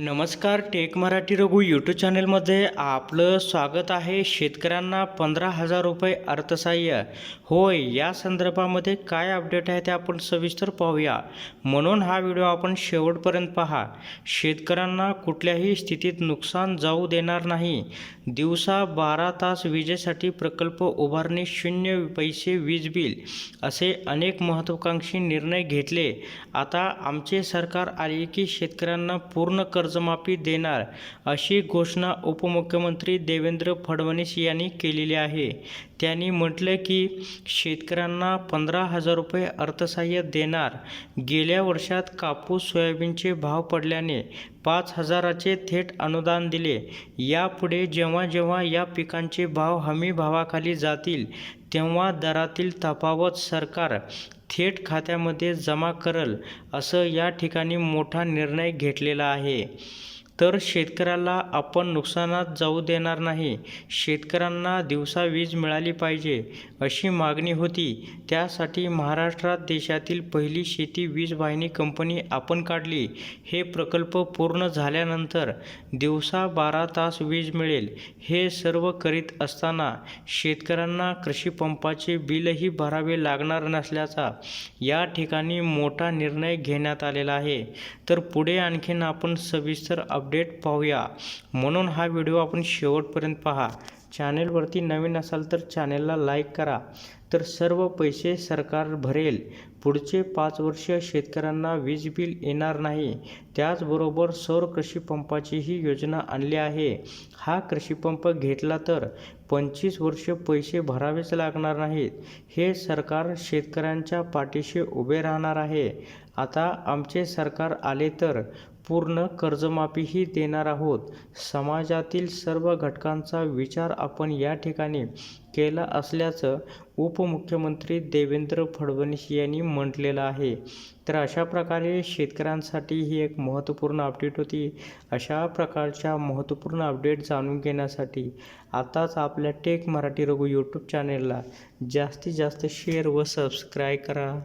नमस्कार tech Marathi Raghu YouTube चॅनलमध्ये आपलं स्वागत आहे शेतकऱ्यांना पंधरा हजार रुपये अर्थसहाय्य. होय या संदर्भामध्ये काय अपडेट आहे ते आपण सविस्तर पाहूया. म्हणून हा व्हिडिओ आपण शेवटपर्यंत पहा. शेतकऱ्यांना कुठल्याही स्थितीत नुकसान जाऊ देणार नाही. दिवसा बारा तास विजेसाठी प्रकल्प उभारणी शून्य पैसे वीज बिल असे अनेक महत्त्वाकांक्षी निर्णय घेतले. आता आमचे सरकार आले की शेतकऱ्यांना पूर्ण कर्जमाफी देणार अशी घोषणा उपमुख्यमंत्री देवेंद्र फडणवीस यांनी केलेली आहे. त्यांनी म्हटलं की शेतकऱ्यांना पंधरा हजार रुपये अर्थसहाय्य देणार. गेल्या वर्षात कापूस सोयाबीनचे भाव पडल्याने पाच हजाराचे थेट अनुदान दिले. यापुढे जेव्हा जेव्हा या पिकांचे भाव हमी भावाखाली जातील तेव्हा दरातील तफावत सरकार थेट खात्यामध्ये जमा करल असं या ठिकाणी मोठा निर्णय घेतलेला आहे. तर शेतकऱ्याला आपण नुकसानात जाऊ देणार नाही. शेतकऱ्यांना दिवसा वीज मिळाली पाहिजे अशी मागणी होती. त्यासाठी महाराष्ट्रात देशातील पहिली शेती वीज वाहिनी कंपनी आपण काढली. हे प्रकल्प पूर्ण झाल्यानंतर दिवसा बारा तास वीज मिळेल हे सर्व करीत असताना शेतकऱ्यांना कृषी पंपाचे बिलही भरावे लागणार नसल्याचा या ठिकाणी मोठा निर्णय घेण्यात आलेला आहे. तर पुढे आणखीन आपण सविस्तर अपडेट पाहूया. म्हणून हा व्हिडिओ आपण शेवटपर्यंत पहा. चॅनेलवरती नवीन असाल तर चॅनेलला लाईक करा. तर सर्व पैसे सरकार भरेल. पुढचे पाच वर्ष शेतकऱ्यांना वीज बिल येणार नाही. त्याचबरोबर सौर कृषी पंपाचीही योजना आणली आहे. हा कृषी पंप घेतला तर पंचवीस वर्ष पैसे भरावेच लागणार नाहीत. हे सरकार शेतकऱ्यांच्या पाठीशी उभे राहणार आहे. आता आमचे सरकार आले तर पूर्ण कर्जमाफीही देणार आहोत. समाजातील सर्व घटकांचा विचार आपण या ठिकाणी केला असल्याचं उपमुख्यमंत्री देवेंद्र फडणवीस यांनी म्हटलेलं आहे. तर अशा प्रकारे शेतकऱ्यांसाठी ही एक महत्त्वपूर्ण अपडेट होती. अशा प्रकारच्या महत्त्वपूर्ण अपडेट जाणून घेण्यासाठी आताच आपल्या टेक मराठी रघु यूट्यूब चॅनेलला जास्तीत जास्त शेअर व सबस्क्राईब करा.